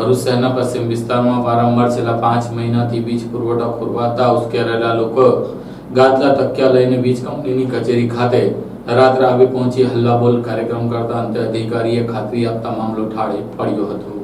ભરૂચ શહેરના પશ્ચિમ વિસ્તારમાં વારંવાર છેલ્લા પાંચ મહિનાથી વીજ પુરવઠો ખોરવાતા ઉશ્કેરાયેલા લોકો ગાદલા તકિયા લઈને વીજ કંપનીની કચેરી ખાતે રાત્રે આવી પહોંચી હલ્લાબોલ કાર્યક્રમ કરતા અંતે અધિકારીએ ખાતરી આપતા મામલો ઠાળે પડ્યો હતો.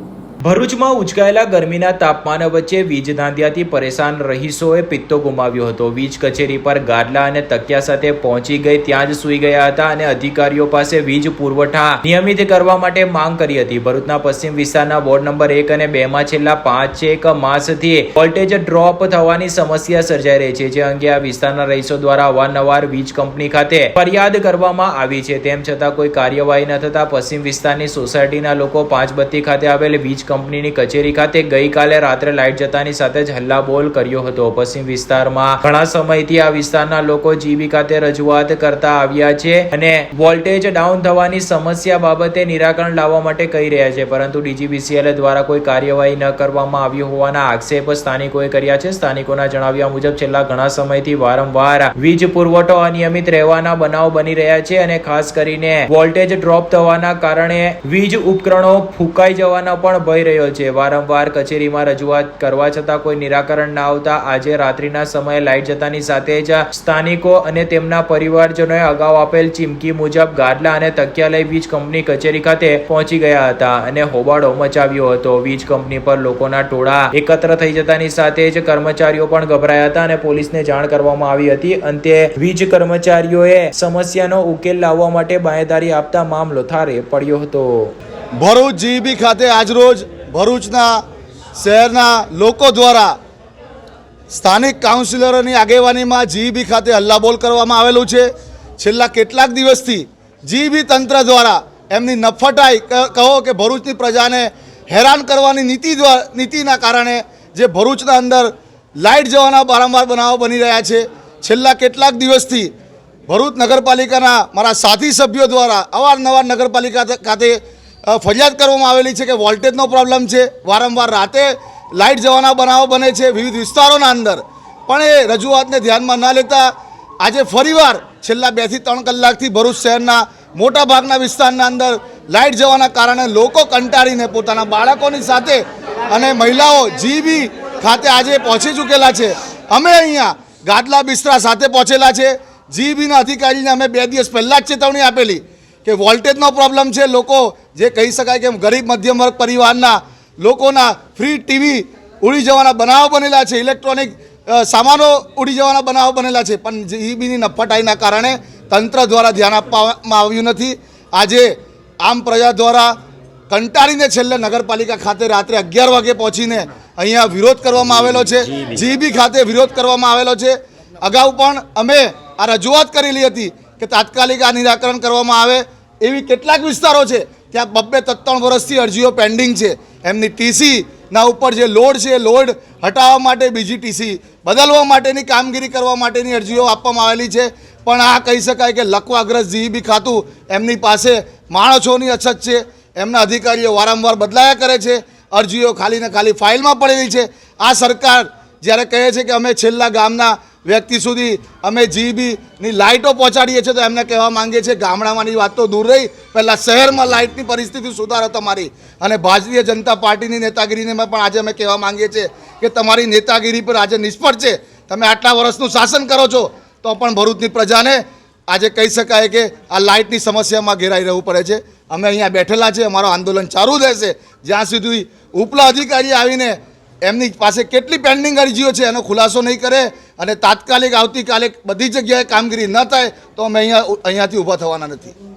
ભરૂચમાં ઉચકાયેલા ગરમીના તાપમાન વચ્ચે વીજ ધાંધિયાથી પરેશાન રહીશોએ પિત્તો ગુમાવ્યો હતો. વીજ કચેરી પર ગાદલા અને તકિયા સાથે પહોંચી ગઈ ત્યાં જ સૂઈ ગયા હતા અને અધિકારીઓ પાસે વીજ પુરવઠા નિયમિત કરવા માટે માંગ કરી હતી. ભરૂચના પશ્ચિમ વિસ્તારના વોર્ડ નંબર એક અને બે માં છેલ્લા પાંચેક માસથી વોલ્ટેજ ડ્રોપ થવાની સમસ્યા સર્જાઈ રહી છે, જે અંગે આ વિસ્તારના રહીશો દ્વારા અવારનવાર વીજ કંપની ખાતે ફરિયાદ કરવામાં આવી છે. તેમ છતાં કોઈ કાર્યવાહી ન થતા પશ્ચિમ વિસ્તારની સોસાયટીના લોકો પાંચબત્તી ખાતે આવેલ વીજ કંપનીની કચેરી ખાતે ગઈકાલે રાત્રે લાઇટ જતાની સાથે જ હલ્લાબોલ કર્યો હતો. પશ્ચિમ વિસ્તારમાં ઘણા સમયથી આ વિસ્તારના લોકો જીબી ખાતે રજૂઆત કરતા આવ્યા છે અને વોલ્ટેજ ડાઉન થવાની સમસ્યા બાબતે નિરાકરણ લાવવા માટે કહી રહ્યા છે. પરંતુ ડીજીબીસીએલ દ્વારા કોઈ કાર્યવાહી ન કરવામાં આવી હોવાના આક્ષેપ સ્થાનિકોએ કર્યા છે. સ્થાનિકોના જણાવ્યા મુજબ, છેલ્લા ઘણા સમયથી વારંવાર વીજ પુરવઠો અનિયમિત રહેવાના બનાવ બની રહ્યા છે અને ખાસ કરીને વોલ્ટેજ ડ્રોપ થવાના કારણે વીજ ઉપકરણો ફૂંકાઈ જવાના પણ ભય રહ્યો છે. વારંવાર કચેરીમાં રજૂઆત કરવા છતાં કોઈ નિરાકરણ ના આવતા આજે રાત્રિના સમયે લાઇટ જતાની સાથે જ સ્થાનિકો અને તેમના પરિવારજનોએ અગાઉ આપેલ ચીમકી મુજબ ગાદલા અને તકિયા વીજ કંપની કચેરી ખાતે પહોંચી ગયા હતા અને હોબાળો મચાવ્યો હતો. વીજ કંપની પર લોકોના ટોળા એકત્ર થઈ જતાની સાથે જ કર્મચારીઓ પણ ગભરાયા હતા અને પોલીસને જાણ કરવામાં આવી હતી. અંતે વીજ કર્મચારીઓએ સમસ્યાનો ઉકેલ લાવવા માટે બાંયધારી આપતા મામલો થારે પડ્યો હતો. ભરૂચ જીબી ખાતે આજરોજ ભરૂચના શહેરના લોકો દ્વારા સ્થાનિક કાઉન્સિલરોની આગેવાનીમાં જીઈબી ખાતે હલ્લાબોલ કરવામાં આવેલું છે. છેલ્લા કેટલાક દિવસથી જીઈબી તંત્ર દ્વારા એમની નફટાઈ કહો કે ભરૂચની પ્રજાને હેરાન કરવાની નીતિ નીતિના કારણે જે ભરૂચના અંદર લાઇટ જવાના વારંવાર બનાવો બની રહ્યા છે. છેલ્લા કેટલાક દિવસથી ભરૂચ નગરપાલિકાના મારા સાથી સભ્યો દ્વારા અવારનવાર નગરપાલિકા ખાતે ફરિયાદ કરવામાં આવેલી છે કે વોલ્ટેજનો પ્રોબ્લેમ છે, વારંવાર રાતે લાઇટ જવાના બનાવો બને છે વિવિધ વિસ્તારોના અંદર. પણ એ રજૂઆતને ધ્યાનમાં ન લેતા આજે ફરીવાર છેલ્લા બેથી ત્રણ કલાકથી ભરૂચ શહેરના મોટા ભાગના વિસ્તારના અંદર લાઇટ જવાના કારણે લોકો કંટાળીને પોતાના બાળકોની સાથે અને મહિલાઓ જીબી ખાતે આજે પહોંચી ચૂકેલા છે. અમે અહીંયા ગાદલા બિસ્તરા સાથે પહોંચેલા છે. જીબીના અધિકારીને અમે બે દિવસ પહેલાં જ ચેતવણી આપેલી. કે વોલ્ટેજનો પ્રોબ્લેમ છે. લોકો જે કહી શકાય કે ગરીબ મધ્યમ વર્ગ પરિવારના લોકોના ફ્રી ટીવી ઉડી જવાના બનાવો બનેલા છે. ઇલેક્ટ્રોનિક સામાનો ઉડી જવાના બનાવો બનેલા છે. પણ જીબીની નફટાઈના કારણે તંત્ર દ્વારા ધ્યાન આપવામાં આવ્યું નથી. આજે આમ પ્રજા દ્વારા કંટાળીને છેલ્લે નગરપાલિકા ખાતે રાત્રે અગિયાર વાગે પહોંચીને અહીંયા વિરોધ કરવામાં આવેલો છે. જીબી ખાતે વિરોધ કરવામાં આવેલો છે. અગાઉ પણ અમે આ રજૂઆત કરેલી હતી કે તાત્કાલિક આ નિરાકરણ કરવામાં આવે. એવી કેટલાક વિસ્તારો છે ત્યાં બબ્બે ત્રણ વર્ષથી અરજીઓ પેન્ડિંગ છે. એમની ટીસી ના ઉપર જે લોડ છે લોડ હટાવવા માટે બીજી ટીસી બદલવા માટેની કામગીરી કરવા માટેની અરજીઓ આપવામાં આવેલી છે. પણ આ કહી શકાય કે લકવાગ્રસ્ત જીઈબી ખાતું એમની પાસે માણસોની અછત છે. એમના અધિકારીઓ વારંવાર બદલાયા કરે છે. અરજીઓ ખાલી ને ખાલી ફાઇલમાં પડેલી છે. આ સરકાર જ્યારે કહે છે કે અમે છેલ્લા ગામના વ્યક્તિ સુધી અમે જીબીની લાઇટો પહોંચાડીએ છીએ તો એમને કહેવા માંગીએ છીએ ગામડામાંની વાત તો દૂર રહી, પહેલાં શહેરમાં લાઇટની પરિસ્થિતિ સુધારો તમારી. અને ભારતીય જનતા પાર્ટીની નેતાગીરીને પણ આજે અમે કહેવા માંગીએ છીએ કે તમારી નેતાગીરી પર આજે નિષ્ફળ છે. તમે આટલા વર્ષનું શાસન કરો છો, તો પણ ભરૂચની પ્રજાને આજે કહી શકાય કે આ લાઇટની સમસ્યામાં ઘેરાઈ રહેવું પડે છે. અમે અહીંયા બેઠેલા છે અમારું આંદોલન ચાલુ રહેશે. જ્યાં સુધી ઉપલા અધિકારી આવીને એમની પાસે કેટલી પેન્ડિંગ અરજીઓ છે એનો ખુલાસો નહીં કરે અને તાત્કાલિક આવતીકાલે બધી જગ્યાએ કામગીરી ન થાય તો અમે અહીંયા અહીંયાથી ઊભા થવાના નથી.